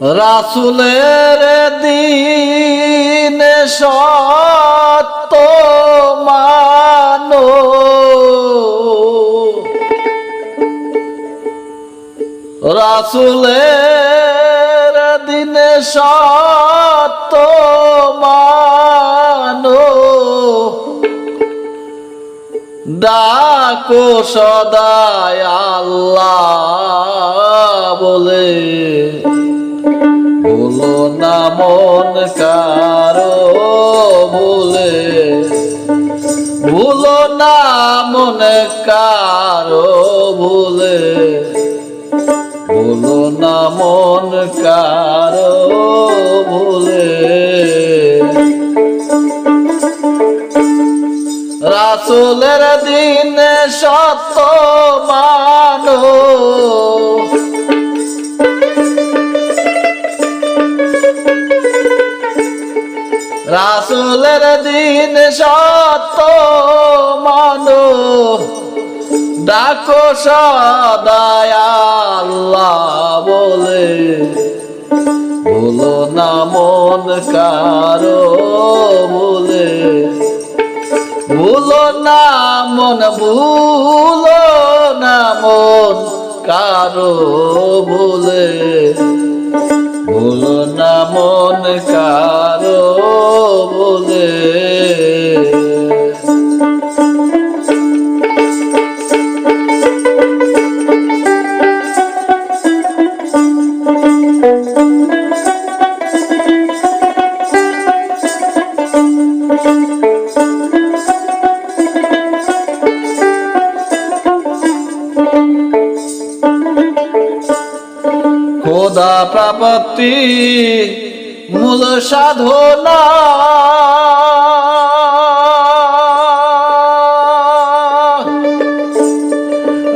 রাসুলের দিন সত্য মানো। রাসুলের দিন সত্য মানো। ডাকো সদায় আল্লাহ বলে। বলো না মন কারও বলে ভুলো। না মন কারও ভুলে। বলো না মন কারও ভুলে। রাসুলের দিন সত্য মানো। রাসুলের দিন সত্য মানো। ডাকো সদায় আল্লাহ বলে। বলো না মন কারও বলে। ভুলো না মন ভুলো না মন কারও প্রাপত্তি মূল সাধনা।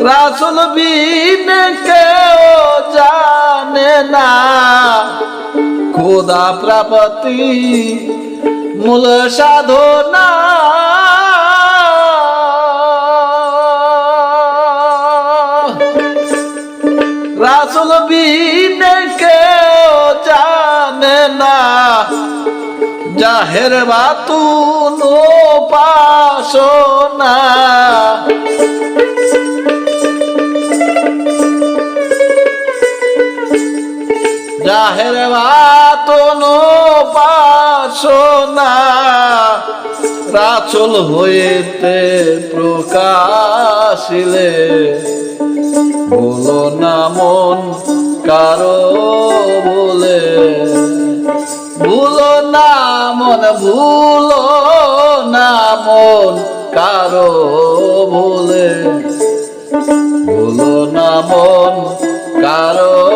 রাসুল বিন কেউ জানে না খোদা প্রাপত্তি মূল সাধনা। রাসুল বিনে জানে না। জাহের বাতুন পাশনা জাহের বাতুন পাশনা রাসুল হইতে প্রকাশিলে। বলো না মন কারও বলে। ভুলো না মন ভুলো না মন কারও বলে। ভুলো না মন কারও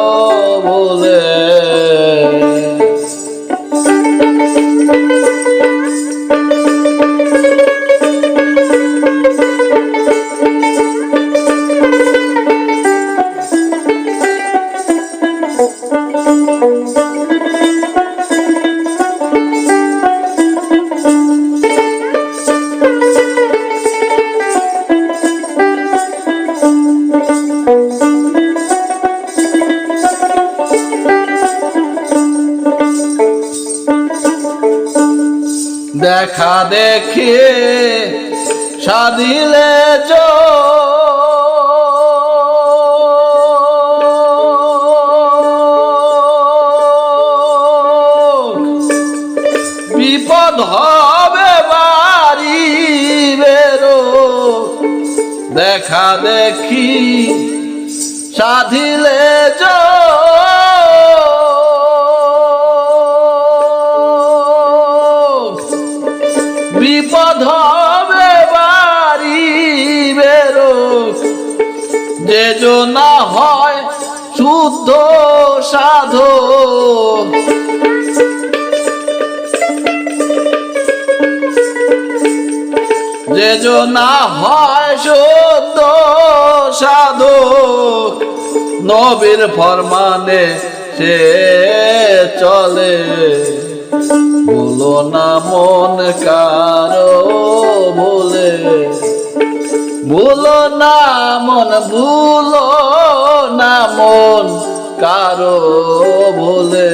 দেখা দেখে সাদিলে বিপদ হবে বাড়ি বেরো। দেখা দেখি সাধিলে চোখ সাধো। যে না হয় শুদ্ধ সাধু, নবীর ফরমানে সে চলে। বলো না মন কারও বলে ভুলো না মন ভুলো না মন কারও বলে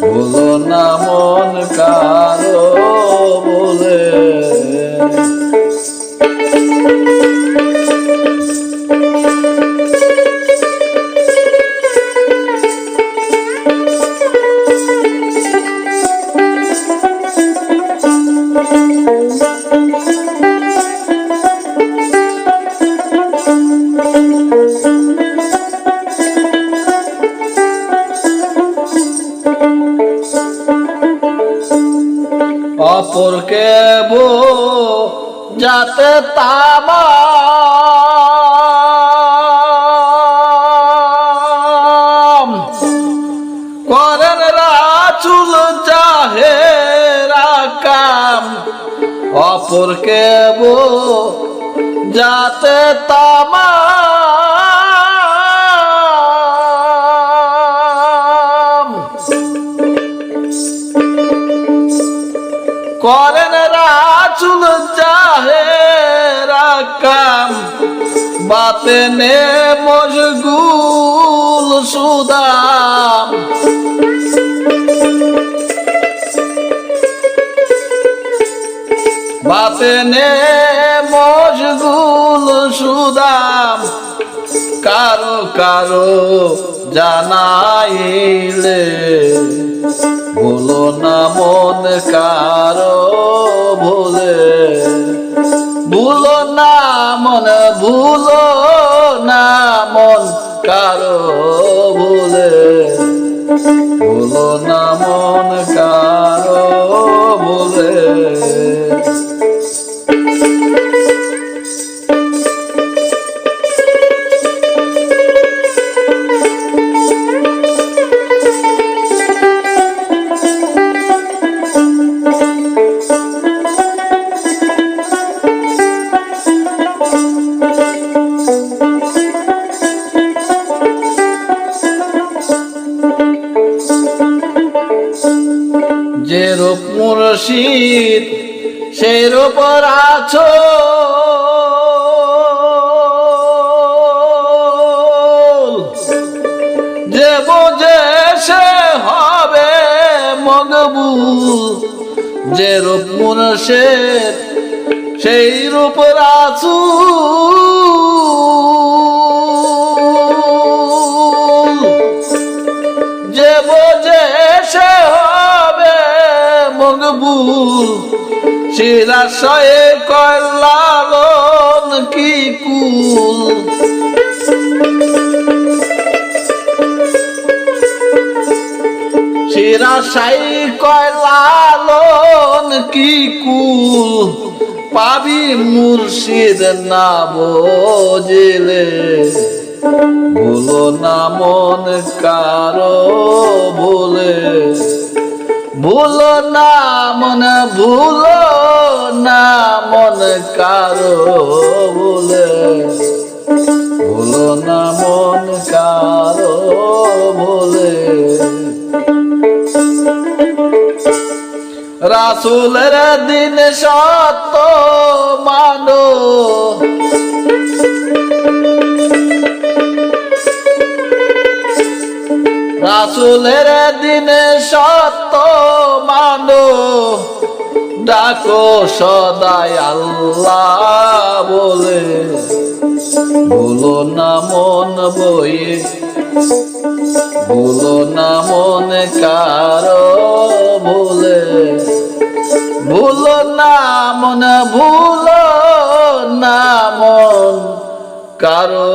ভুলো না মন কারও অপরকে বো যাতে রাকাম অপরকে বো যাতে তামাম বাতে নে মশগুল সুদাম বাতে নে মশগুল সুদাম কারও কারও জানাইলে বলো না মন কারও ভুলে। ভুলো না মন ভুলো না মন কারও ভুলে। ভুলো না মন মুর্শিদ সেই উপর আছো। যে বোঝে সে হবে মগবুল যে রূপ মুর্শিদ, সেই রূপ রাসূল। শিরাশয়ে কয়লালন কি কুল? শিরাশাই কয়লালন কি কুল? পাবি মুর্শিদ না বোঝিলে ভুলো না মন কারও ভুলে। ভুলো না মন, ভুলো না মন কারও ভুলে। ভুলো না মন কারও ভুলে। রাসুলের দিন সত্য মানো। রাসুলের দিনে সত্য ডাকো সদাই আল্লাহ বলে। ভুলো না মন বইয়ে ভুলো না মন কারও ভুলে ভুলো না মন ভুলো না মন কারও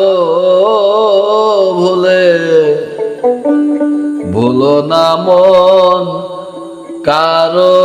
ভুলে ভুলো না মন কারও